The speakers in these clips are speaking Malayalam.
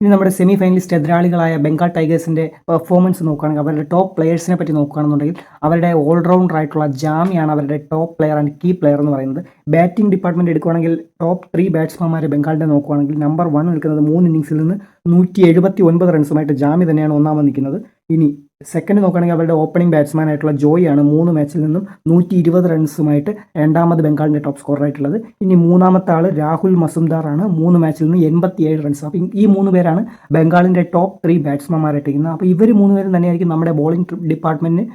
ഇനി നമ്മുടെ സെമി ഫൈനലിസ്റ്റ് എതിരാളികളായ ബംഗാൾ ടൈഗേഴ്സിന്റെ പെർഫോമൻസ് നോക്കുകയാണെങ്കിൽ അവരുടെ ടോപ്പ് പ്ലെയേഴ്സിനെ പറ്റി നോക്കുകയാണെന്നുണ്ടെങ്കിൽ അവരുടെ ഓൾറൗണ്ടർ ആയിട്ടുള്ള ജാമിയാണ് അവരുടെ top player and key player എന്ന് പറയുന്നത്. ബാറ്റിംഗ് ഡിപ്പാർട്ട്മെന്റ് എടുക്കുകയാണെങ്കിൽ ടോപ്പ് ത്രീ ബാറ്റ്സ്മാൻമാരെ ബംഗാളിന്റെ നോക്കുകയാണെങ്കിൽ നമ്പർ വൺ നിൽക്കുന്നത് മൂന്ന് ഇന്നിങ്സിൽ നിന്ന് നൂറ്റി എഴുപത്തി ഒൻപത് റൺസുമായിട്ട് ജാമി തന്നെയാണ് ഒന്നാമത് നിൽക്കുന്നത്. ഇനി സെക്കൻഡ് നോക്കുകയാണെങ്കിൽ അവരുടെ ഓപ്പണിംഗ് ബാറ്റ്സ്മാൻ ആയിട്ടുള്ള ജോയിയാണ് മൂന്ന് മാച്ചിൽ നിന്നും നൂറ്റി ഇരുപത് റൺസുമായിട്ട് രണ്ടാമത് ബംഗാളിന്റെ ടോപ്പ് സ്കോർ ആയിട്ടുള്ളത്. ഇനി മൂന്നാമത്തെ ആൾ രാഹുൽ മസുംദാറാണ് മൂന്ന് മാച്ചിൽ നിന്ന് എൺപത്തിയേഴ് റൺസ് അപ്പോൾ ഈ മൂന്ന് പേരാണ് ബംഗാളിന്റെ ടോപ്പ് ത്രീ ബാറ്റ്സ്മാൻമാരായിട്ടിരിക്കുന്നത് അപ്പോൾ ഇവർ മൂന്ന് പേരും തന്നെയായിരിക്കും നമ്മുടെ ബോളിംഗ് ഡിപ്പാർട്ട്മെന്റിന്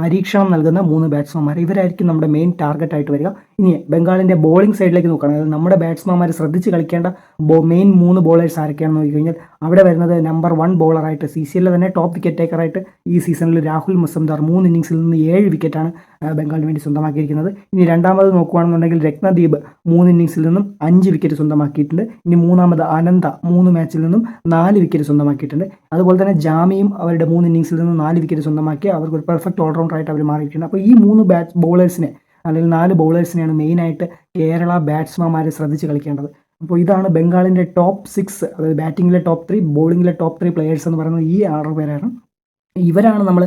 പരീക്ഷണം നൽകുന്ന മൂന്ന് ബാറ്റ്സ്മാൻമാർ ഇവരായിരിക്കും നമ്മുടെ മെയിൻ ടാർഗറ്റ് ആയിട്ട് വരിക. ഇനി ബംഗാളിന്റെ ബോളിംഗ് സൈഡിലേക്ക് നോക്കുകയാണെങ്കിൽ നമ്മുടെ ബാറ്റ്സ്മാൻമാർ ശ്രദ്ധിച്ച് കളിക്കേണ്ട ബോ മെയിൻ മൂന്ന് ബോളേഴ്സ് ആരൊക്കെയാണെന്ന് നോക്കിക്കഴിഞ്ഞാൽ അവിടെ വരുന്നത് നമ്പർ വൺ ബോളറായിട്ട് സി സി എല്ലിൽ തന്നെ ടോപ്പ് വിക്കറ്റ് ടേക്കറായിട്ട് ഈ സീസണിൽ രാഹുൽ മുസംദാർ മൂന്ന് ഇന്നിങ്സിൽ നിന്ന് ഏഴ് വിക്കറ്റാണ് ബംഗാളിന് വേണ്ടി സ്വന്തമാക്കിയിരിക്കുന്നത്. ഇനി രണ്ടാമത് നോക്കുകയാണെന്നുണ്ടെങ്കിൽ രത്നദീപ് മൂന്ന് ഇന്നിങ്സിൽ നിന്നും അഞ്ച് വിക്കറ്റ് സ്വന്തമാക്കിയിട്ടുണ്ട്. ഇനി മൂന്നാമത് അനന്ത മൂന്ന് മാച്ചിൽ നിന്നും നാല് വിക്കറ്റ് സ്വന്തമാക്കിയിട്ടുണ്ട്. അതുപോലെ തന്നെ ജാമിയും അവരുടെ മൂന്ന് ഇന്നിങ്സിൽ നിന്നും നാല് വിക്കറ്റ് സ്വന്തമാക്കി അവർക്ക് ഒരു പെർഫെക്റ്റ് ഓൾറൗണ്ടർ ആയിട്ട് അവർ മാറിയിട്ടുണ്ട് അപ്പോൾ ഈ മൂന്ന് ബാറ്റ് ബോളേഴ്സിനെ അല്ലെങ്കിൽ നാല് ബൗളേഴ്സിനെയാണ് മെയിനായിട്ട് കേരള ബാറ്റ്സ്മാൻമാർ ശ്രദ്ധിച്ച് കളിക്കേണ്ടത്. അപ്പോൾ ഇതാണ് ബംഗാളിന്റെ ടോപ്പ് സിക്സ് അതായത് ബാറ്റിങ്ങിലെ ടോപ്പ് ത്രീ ബോളിങ്ങിലെ ടോപ്പ് ത്രീ പ്ലെയേഴ്സ് എന്ന് പറയുന്നത് ഈ ആറ് പേരാണ്. ഇവരാണ് നമ്മൾ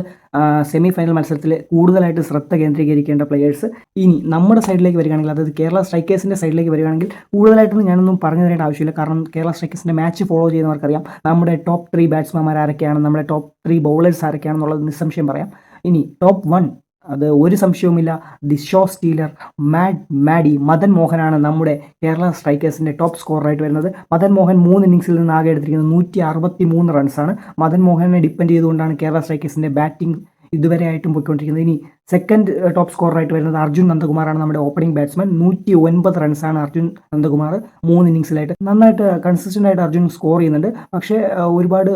സെമി ഫൈനൽ മത്സരത്തിൽ കൂടുതലായിട്ട് ശ്രദ്ധ കേന്ദ്രീകരിക്കേണ്ട പ്ലെയേഴ്സ് ഇനി നമ്മുടെ സൈഡിലേക്ക് വരികയാണെങ്കിൽ അതായത് കേരള സ്ട്രൈക്കേഴ്സിന്റെ സൈഡിലേക്ക് വരികയാണെങ്കിൽ കൂടുതലായിട്ടൊന്നും ഞാനൊന്നും പറഞ്ഞു തരേണ്ട ആവശ്യമില്ല. കാരണം കേരള സ്ട്രൈക്കേഴ്സിന്റെ മാച്ച് ഫോളോ ചെയ്യുന്നവർക്കറിയാം. നമ്മുടെ ടോപ്പ് ത്രീ ബാറ്റ്സ്മാൻമാർ ആരൊക്കെയാണ് നമ്മുടെ ടോപ്പ് ത്രീ ബൗളേഴ്സ് ആരൊക്കെയാണെന്നുള്ളത് നിസ്സംശയം പറയാം. ഇനി ടോപ്പ് വൺ അത് ഒരു സംശയവുമില്ല. The show stealer mad Maddy Madan മോഹനാണ് നമ്മുടെ കേരള സ്ട്രൈക്കേഴ്സിന്റെ ടോപ്പ് സ്കോറായിട്ട് വരുന്നത്. മദൻ മോഹൻ മൂന്ന് ഇന്നിംഗ്സിൽ നിന്ന് ആകെ എടുത്തിരിക്കുന്നത് നൂറ്റി അറുപത്തി മൂന്ന് റൺസാണ് മദൻ മോഹനെ ഡിപ്പെൻഡ് ചെയ്തുകൊണ്ടാണ് കേരള സ്ട്രൈക്കേഴ്സിന്റെ ബാറ്റിംഗ് ഇതുവരെ ആയിട്ടും പോയിക്കൊണ്ടിരിക്കുന്നത്. ഇനി സെക്കൻഡ് ടോപ്പ് സ്കോറായിട്ട് വരുന്നത് അർജുൻ നന്ദകുമാറാണ് നമ്മുടെ ഓപ്പണിംഗ് ബാറ്റ്സ്മാൻ നൂറ്റി ഒൻപത് റൺസാണ് അർജുൻ നന്ദകുമാർ മൂന്ന് ഇന്നിംഗ്സിലായിട്ട് നന്നായിട്ട് കൺസിസ്റ്റന്റ് ആയിട്ട് അർജുൻ സ്കോർ ചെയ്യുന്നുണ്ട്. പക്ഷേ ഒരുപാട്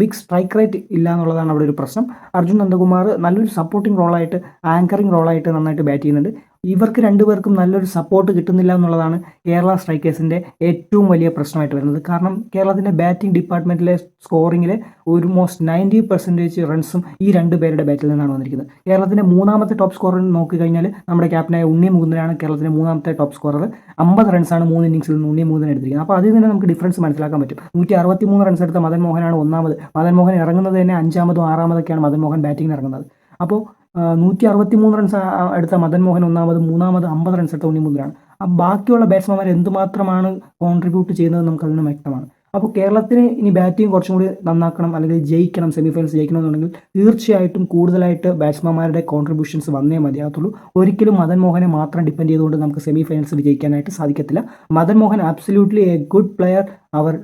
ബിഗ് സ്ട്രൈക്ക് റേറ്റ് ഇല്ല എന്നുള്ളതാണ് അവിടെ ഒരു പ്രശ്നം. അർജുൻ നന്ദകുമാർ നല്ലൊരു സപ്പോർട്ടിംഗ് റോളായിട്ട് ആങ്കറിംഗ് റോളായിട്ട് നന്നായിട്ട് ബാറ്റ് ചെയ്യുന്നുണ്ട്. ഇവർക്ക് രണ്ടുപേർക്കും നല്ലൊരു സപ്പോർട്ട് കിട്ടുന്നില്ല എന്നുള്ളതാണ് കേരള സ്ട്രൈക്കേഴ്സിന്റെ ഏറ്റവും വലിയ പ്രശ്നമായിട്ട് വരുന്നത്. കാരണം കേരളത്തിന്റെ ബാറ്റിംഗ് ഡിപ്പാർട്ട്മെന്റിലെ സ്കോറിങ്ങിൽ ഓൾമോസ്റ്റ് നയന്റി പെർസെന്റേജ് റൺസും ഈ രണ്ട് പേരുടെ ബാറ്റിൽ നിന്നാണ് വന്നിരിക്കുന്നത്. കേരളത്തിന്റെ മൂന്നാമത്തെ ടോപ്പ് സ്കോറർ നോക്കിക്കഴിഞ്ഞാൽ നമ്മുടെ ക്യാപ്റ്റനായ ഉണ്ണി മുകുന്ദനാണ് കേരളത്തിന്റെ മൂന്നാമത്തെ ടോപ്പ് സ്കോറർ അമ്പത് റൺസാണ് മൂന്ന് ഇന്നിംഗ്സിൽ നിന്ന് ഉണ്ണി മുകുന്ദൻ എടുത്തിരിക്കുന്നത്. അപ്പോൾ അതിൽ തന്നെ നമുക്ക് ഡിഫറൻസ് മനസ്സിലാക്കാൻ പറ്റും. നൂറ്റി അറുപത്തി മൂന്ന് റൺസ് എടുത്ത മദൻ മോഹനാണ് ഒന്നാമത്. മദൻ മോഹൻ ഇറങ്ങുന്നത് തന്നെ അഞ്ചാമതും ആറാമതൊക്കെയാണ് മദൻ മോഹൻ ബാറ്റിംഗിന് ഇറങ്ങുന്നത്. അപ്പോൾ നൂറ്റി അറുപത്തി മൂന്ന് റൺസ് എടുത്ത മദൻ മോഹൻ ഒന്നാമത് മൂന്നാമത് അമ്പത് റൺസ് എടുത്ത ഉണ്ണി മുദ്രയാണ് ആ ബാക്കിയുള്ള ബാറ്റ്സ്മാൻമാർ എന്തുമാത്രമാണ് കോൺട്രിബ്യൂട്ട് ചെയ്യുന്നത് നമുക്ക് അതിന് വ്യക്തമാണ്. അപ്പോൾ കേരളത്തിന് ഇനി ബാറ്റിംഗ് കുറച്ചും കൂടി നന്നാക്കണം അല്ലെങ്കിൽ ജയിക്കണം സെമി ഫൈനൽസ് ജയിക്കണം എന്നുണ്ടെങ്കിൽ തീർച്ചയായിട്ടും കൂടുതലായിട്ട് ബാറ്റ്സ്മാൻമാരുടെ കോൺട്രിബ്യൂഷൻസ് വന്നേ മതിയാകത്തുള്ളൂ. ഒരിക്കലും മദൻ മോഹനെ മാത്രം ഡിപ്പെൻഡ് ചെയ്തുകൊണ്ട് നമുക്ക് സെമി ഫൈനൽസ് വിജയിക്കാനായിട്ട് സാധിക്കത്തില്ല. Madan Mohan absolutely a good player our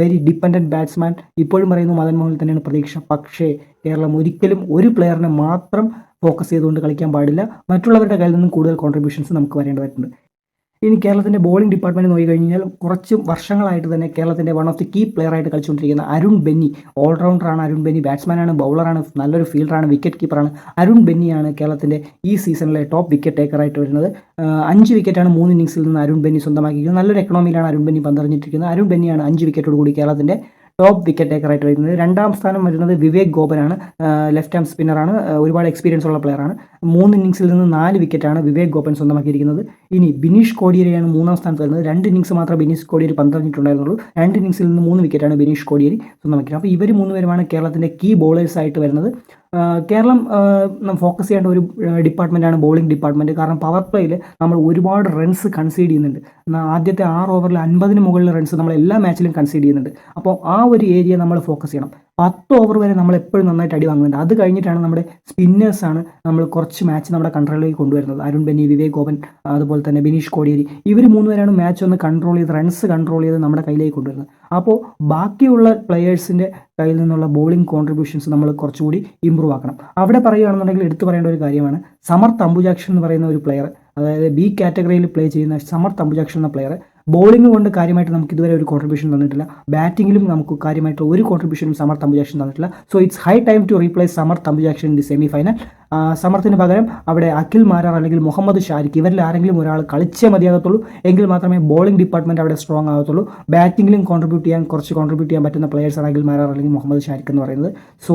very dependent batsman ഇപ്പോഴും പറയുന്നു മദൻ മോഹൻ തന്നെയാണ് പ്രതീക്ഷ. പക്ഷേ കേരളം ഒരിക്കലും ഒരു പ്ലെയറിനെ മാത്രം ഫോക്കസ് ചെയ്തുകൊണ്ട് കളിക്കാൻ പാടില്ല. മറ്റുള്ളവരുടെ കയ്യിൽ നിന്നും കൂടുതൽ കോൺട്രിബ്യൂഷൻസ് നമുക്ക് വരേണ്ടതായിട്ടുണ്ട്. ഇനി കേരളത്തിന്റെ ബോളിംഗ് ഡിപ്പാർട്ട്മെന്റ് നോക്കി കഴിഞ്ഞാൽ കുറച്ച് വർഷങ്ങളായിട്ട് തന്നെ കേരളത്തിന്റെ one of the key player ആയിട്ട് കളിച്ചുകൊണ്ടിരിക്കുന്ന അരുൺ ബെന്നി ഓൾറൗണ്ടറാണ് അരുൺ ബെന്നി ബാറ്റ്സ്മാനാണ് ബൗളറാണ് നല്ലൊരു ഫീൽഡറാണ് വിക്കറ്റ് കീപ്പറാണ് അരുൺ ബെന്നിയാണ് കേരളത്തിന്റെ ഈ സീസണിലെ ടോപ്പ് വിക്കറ്റ് ടേക്കറായിട്ട് വരുന്നത്. അഞ്ച് വിക്കറ്റാണ് മൂന്ന് ഇന്നിങ്സിൽ നിന്ന് അരുൺ ബെന്നി സ്വന്തമാക്കിയിരിക്കുന്നത്. നല്ലൊരു എക്കണോമിയിലാണ് അരുൺ ബെന്നി പന്തറിഞ്ഞിട്ടിരിക്കുന്നത്. അരുൺ ബെന്നിയാണ് അഞ്ച് വിക്കറ്റോട് കൂടി കേരളത്തിന്റെ ടോപ്പ് വിക്കറ്റ് ടേക്കറായിട്ട് വരുന്നത്. രണ്ടാം സ്ഥാനം വരുന്നത് വിവേക് ഗോപനാണ്. ലെഫ്റ്റ് ഹാം സ്പിന്നറാണ് ഒരുപാട് എക്സ്പീരിയൻസ് ഉള്ള പ്ലെയറാണ് മൂന്ന് ഇന്നിംഗ്സിൽ നിന്ന് നാല് വിക്കറ്റാണ് വിവേക് ഗോപൻ സ്വന്തമാക്കിയിരിക്കുന്നത്. ഇനി ബിനീഷ് കോടിയേരിയാണ് മൂന്നാം സ്ഥാനത്ത് വരുന്നത്. രണ്ട് ഇന്നിംഗ്സ് മാത്രമേ ബിനീഷ് കോടിയേരി പന്തറിഞ്ഞിട്ടുണ്ടായിരുന്നുള്ളൂ. രണ്ട് ഇന്നിംഗ്സിൽ നിന്ന് മൂന്ന് വിക്കറ്റാണ് ബിനീഷ് കോടിയേരി സ്വന്തമാക്കിയത്. അപ്പോൾ ഇവർ മൂന്ന് പേരുമാണ് കേരളത്തിന്റെ കീ ബോളേഴ്സ് ആയിട്ട് വരുന്നത്. കേരളം ഫോക്കസ് ചെയ്യേണ്ട ഒരു ഡിപ്പാർട്ട്മെന്റാണ് ബോളിംഗ് ഡിപ്പാർട്ട്മെന്റ് കാരണം പവർ പ്ലേയിൽ നമ്മൾ ഒരുപാട് റൺസ് കൺസീഡ് ചെയ്യുന്നുണ്ട്. ആദ്യത്തെ ആറ് ഓവറിൽ അൻപതിന് മുകളിൽ റൺസ് നമ്മൾ എല്ലാ മാച്ചിലും കൺസീഡ് ചെയ്യുന്നുണ്ട്. അപ്പോൾ ആ ഒരു ഏരിയ നമ്മൾ ഫോക്കസ് ചെയ്യണം. പത്ത് ഓവർ വരെ നമ്മൾ എപ്പോഴും നന്നായിട്ട് അടി വാങ്ങുന്നുണ്ട്. അത് കഴിഞ്ഞിട്ടാണ് നമ്മുടെ സ്പിന്നേഴ്സാണ് നമ്മൾ കുറച്ച് മാച്ച് നമ്മുടെ കൺട്രോളിലേക്ക് കൊണ്ടുവരുന്നത്. അരുൺ ബെന്നി വിവേക് ഗോപൻ അതുപോലെ തന്നെ ബിനീഷ് കോടിയേരി. ഇവർ മൂന്നുപേരാണ് മാച്ച് ഒന്ന് കൺട്രോൾ ചെയ്ത് റൺസ് കൺട്രോൾ ചെയ്ത് നമ്മുടെ കയ്യിലേക്ക് കൊണ്ടുവരുന്നത്. അപ്പോൾ ബാക്കിയുള്ള പ്ലെയേഴ്സിന്റെ കയ്യിൽ നിന്നുള്ള ബോളിംഗ് കോൺട്രിബ്യൂഷൻസ് നമ്മൾ കുറച്ചുകൂടി ഇമ്പ്രൂവ് ആക്കണം. അവിടെ പറയുകയാണെന്നുണ്ടെങ്കിൽ എടുത്തു പറയേണ്ട ഒരു കാര്യമാണ്. സമർ അംബുജാക്ഷൻ എന്ന് പറയുന്ന ഒരു പ്ലെയർ അതായത് ബി കാറ്റഗറിയിൽ പ്ലേ ചെയ്യുന്ന സമർ അംബുജാക്ഷൻ എന്ന പ്ലെയർ ബോളിംഗ് കൊണ്ട് കാര്യമായിട്ട് നമുക്ക് ഇതുവരെ ഒരു കോൺട്രിബ്യൂഷൻ തന്നിട്ടില്ല. ബാറ്റിംഗിലും നമുക്ക് കാര്യമായിട്ട് ഒരു കോൺട്രിബ്യൂഷനും സമർ തമ്പുജാക്ഷൻ തന്നിട്ടില്ല. So it's high time to replace Samar Thampujakshan in the semi final സമർത്ഥിന് പകരം അവിടെ അഖിൽ മാരാർ അല്ലെങ്കിൽ മുഹമ്മദ് ഷാരിഖ് ഇവരിൽ ആരെങ്കിലും ഒരാൾ കളിച്ചേ മതിയാകത്തുള്ളൂ. എങ്കിൽ മാത്രമേ ബോളിംഗ് ഡിപ്പാർട്ട്മെന്റ് അവിടെ സ്ട്രോങ് ആകത്തുള്ളൂ. ബാറ്റിംഗിലും കോൺട്രിബ്യൂട്ട് ചെയ്യാൻ കുറച്ച് കോൺട്രിബ്യൂട്ട് ചെയ്യാൻ പറ്റുന്ന പ്ലെയേഴ്സ് ആണ് അഖിൽ മാരാർ അല്ലെങ്കിൽ മുഹമ്മദ് ഷാരിഖ് എന്ന് പറയുന്നത്. So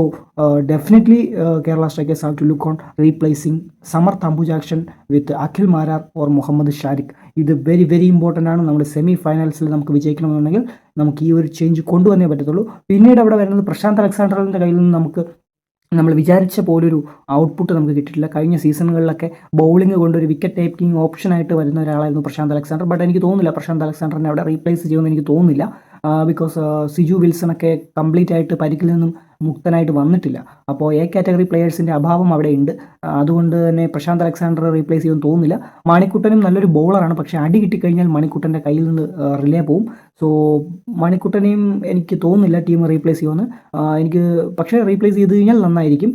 definitely Kerala strikers have to look on replacing Samar Thampujakshan with Akhil Marar or Muhammad Shariq ഇത് വെരി വെരി ഇമ്പോർട്ടന്റ് ആണ്. നമ്മുടെ സെമി ഫൈനൽസിൽ നമുക്ക് വിജയിക്കണമെന്നുണ്ടെങ്കിൽ നമുക്ക് ഈ ഒരു ചേഞ്ച് കൊണ്ടുവന്നേ പറ്റത്തുള്ളൂ. പിന്നീട് അവിടെ വരുന്നത് പ്രശാന്ത് അലക്സാണ്ടറിന്റെ കയ്യിൽ നിന്ന് നമുക്ക് നമ്മൾ വിചാരിച്ച പോലൊരു ഔട്ട്പുട്ട് നമുക്ക് കിട്ടിയിട്ടില്ല. കഴിഞ്ഞ സീസണുകളിലൊക്കെ ബൗളിംഗ് കൊണ്ട് ഒരു വിക്കറ്റ് ടേക്കിംഗ് ഓപ്ഷനായിട്ട് വരുന്ന ഒരാളായിരുന്നു പ്രശാന്ത് അലക്സാണ്ടർ. ബട്ട് എനിക്ക് തോന്നുന്നില്ല പ്രശാന്ത് അലക്സാണ്ടറിനെ അവിടെ റീപ്ലേസ് ചെയ്യുമെന്ന് എനിക്ക് തോന്നുന്നില്ല. ബിക്കോസ് സിജു വിൽസണൊക്കെ കംപ്ലീറ്റ് ആയിട്ട് പരിക്കിൽ നിന്നും മുക്തനായിട്ട് വന്നിട്ടില്ല. അപ്പോൾ എ കാറ്റഗറി പ്ലെയേഴ്സിന്റെ അഭാവം അവിടെ ഉണ്ട് അതുകൊണ്ട് തന്നെ പ്രശാന്ത് അലക്സാണ്ടർ റീപ്ലേസ് ചെയ്യുമെന്ന് തോന്നുന്നില്ല. മണിക്കുട്ടനും നല്ലൊരു ബോളറാണ് പക്ഷേ അടി കിട്ടിക്കഴിഞ്ഞാൽ മണിക്കുട്ടന്റെ കയ്യിൽ നിന്ന് റിലേ പോവും. സോ മണിക്കുട്ടനെയും എനിക്ക് തോന്നുന്നില്ല ടീം റീപ്ലേസ് ചെയ്യുമെന്ന്. എനിക്ക് പക്ഷേ റീപ്ലേസ് ചെയ്ത് കഴിഞ്ഞാൽ നന്നായിരിക്കും.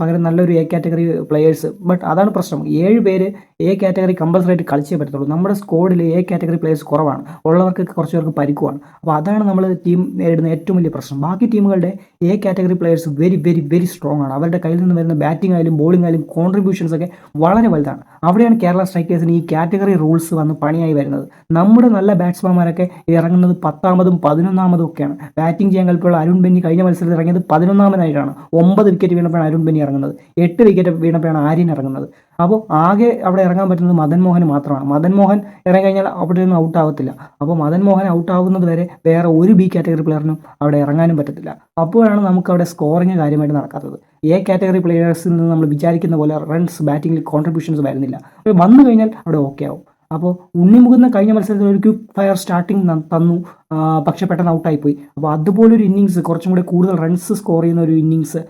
പകരം നല്ലൊരു എ കാറ്റഗറി പ്ലെയേഴ്സ് ബട്ട് അതാണ് പ്രശ്നം. ഏഴ് പേര് എ കാറ്റഗറി കമ്പൽസറി ആയിട്ട് കളിച്ചേ പറ്റത്തുള്ളൂ. നമ്മുടെ സ്കോഡിൽ എ കാറ്റഗറി പ്ലെയേഴ്സ് കുറവാണ്. ഉള്ളവർക്ക് കുറച്ച് പേർക്ക് പരിക്കുവാണ്. അപ്പോൾ അതാണ് നമ്മൾ ടീം നേരിടുന്ന ഏറ്റവും വലിയ പ്രശ്നം. ബാക്കി ടീമുകളുടെ A category players very very very strong ആണ്. അവരുടെ കയ്യിൽ നിന്ന് വരുന്ന ബാറ്റിംഗ് ആയാലും ബോളിംഗ് ആയാലും കോൺട്രിബ്യൂഷൻസ് ഒക്കെ വളരെ വലുതാണ്. അവിടെയാണ് കേരള സ്ട്രൈക്കേഴ്സിന് ഈ കാറ്റഗറി റൂൾസ് വന്ന് പണിയായി വരുന്നത്. നമ്മുടെ നല്ല ബാറ്റ്സ്മാൻമാരൊക്കെ ഇറങ്ങുന്നത് പത്താമതും പതിനൊന്നാമതും ഒക്കെയാണ്. ബാറ്റിംഗ് ചെയ്യാൻ കൽപ്പുള്ള അരുൺ ബെന്നി കഴിഞ്ഞ മത്സരത്തിൽ ഇറങ്ങിയത് പതിനൊന്നാമനായിട്ടാണ് ഒമ്പത് വിക്കറ്റ് വീണപ്പോഴാണ് അരുൺ ബെന്നി ഇറങ്ങുന്നത്. എട്ട് വിക്കറ്റ് വീണപ്പോഴാണ് ആര്യൻ ഇറങ്ങുന്നത്. അപ്പോൾ ആകെ അവിടെ ഇറങ്ങാൻ പറ്റുന്നത് മദൻ മോഹൻ മാത്രമാണ്. മദൻ മോഹൻ ഇറങ്ങി കഴിഞ്ഞാൽ അവിടെ നിന്ന് ഔട്ട് ആവത്തില്ല. അപ്പോൾ മദൻ മോഹൻ ഔട്ട് ആവുന്നത് വരെ വേറെ ഒരു ബി കാറ്റഗറി പ്ലെയറിനും അവിടെ ഇറങ്ങാനും പറ്റത്തില്ല. അപ്പോഴാണ് നമുക്ക് അവിടെ സ്കോറിങ് കാര്യമായിട്ട് നടക്കാത്തത്. എ കാറ്റഗറി പ്ലെയേഴ്സിൽ നിന്ന് നമ്മൾ വിചാരിക്കുന്ന പോലെ റൺസ് ബാറ്റിംഗിൽ കോൺട്രിബ്യൂഷൻസ് വരുന്നില്ല. വന്നു കഴിഞ്ഞാൽ അവിടെ ഓക്കെ ആവും. അപ്പോൾ ഉണ്ണിമുകുന്ന കഴിഞ്ഞ മത്സരത്തിൽ ഒരു ക്വിക്ക് ഫയർ സ്റ്റാർട്ടിങ് തന്നു. പക്ഷെ പെട്ടെന്ന് ഔട്ടായിപ്പോയി അപ്പോൾ അതുപോലൊരു ഇന്നിങ്സ് കുറച്ചും കൂടി കൂടുതൽ റൺസ് സ്കോർ ചെയ്യുന്ന ഒരു ഇന്നിങ്സ്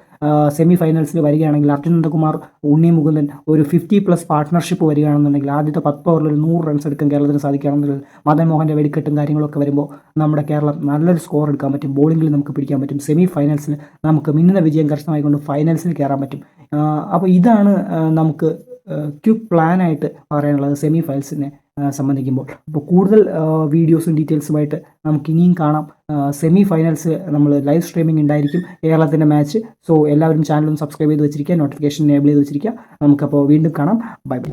സെമി ഫൈനൽസിൽ വരികയാണെങ്കിൽ അർജുൻ നന്ദകുമാർ ഉണ്ണി മുകുന്ദൻ ഒരു ഫിഫ്റ്റി പ്ലസ് പാർട്ട്ണർഷിപ്പ് വരികയാണെന്നുണ്ടെങ്കിൽ ആദ്യത്തെ പത്ത് ഓവറിൽ ഒരു നൂറ് റൺസ് എടുക്കാൻ കേരളത്തിന് സാധിക്കുകയാണെന്നുണ്ടെങ്കിൽ മദൻ മോഹന്റെ വെടിക്കെട്ടും കാര്യങ്ങളൊക്കെ വരുമ്പോൾ നമ്മുടെ കേരളം നല്ലൊരു സ്കോർ എടുക്കാൻ പറ്റും. ബോളിംഗിൽ നമുക്ക് പിടിക്കാൻ പറ്റും. സെമി ഫൈനൽസിൽ നമുക്ക് മിന്നുന്ന വിജയം കർശനമായിക്കൊണ്ട് ഫൈനൽസിൽ കയറാൻ പറ്റും. അപ്പോൾ ഇതാണ് നമുക്ക് ക്യു പ്ലാനായിട്ട് പറയാനുള്ളത് സെമി ഫൈനൽസിനെ സംബന്ധിക്കുമ്പോൾ. അപ്പോൾ കൂടുതൽ വീഡിയോസും ഡീറ്റെയിൽസുമായിട്ട് നമുക്ക് ഇനിയും കാണാം. സെമി ഫൈനൽസ് നമ്മൾ ലൈവ് സ്ട്രീമിംഗ് ഉണ്ടായിരിക്കും. കേരളത്തിന്റെ മാച്ച്. സോ എല്ലാവരും ചാനലും സബ്സ്ക്രൈബ് ചെയ്ത് വെച്ചിരിക്കുക. നോട്ടിഫിക്കേഷൻ എനേബിൾ ചെയ്ത് വെച്ചിരിക്കുക. നമുക്കപ്പോൾ വീണ്ടും കാണാം. Bye bye.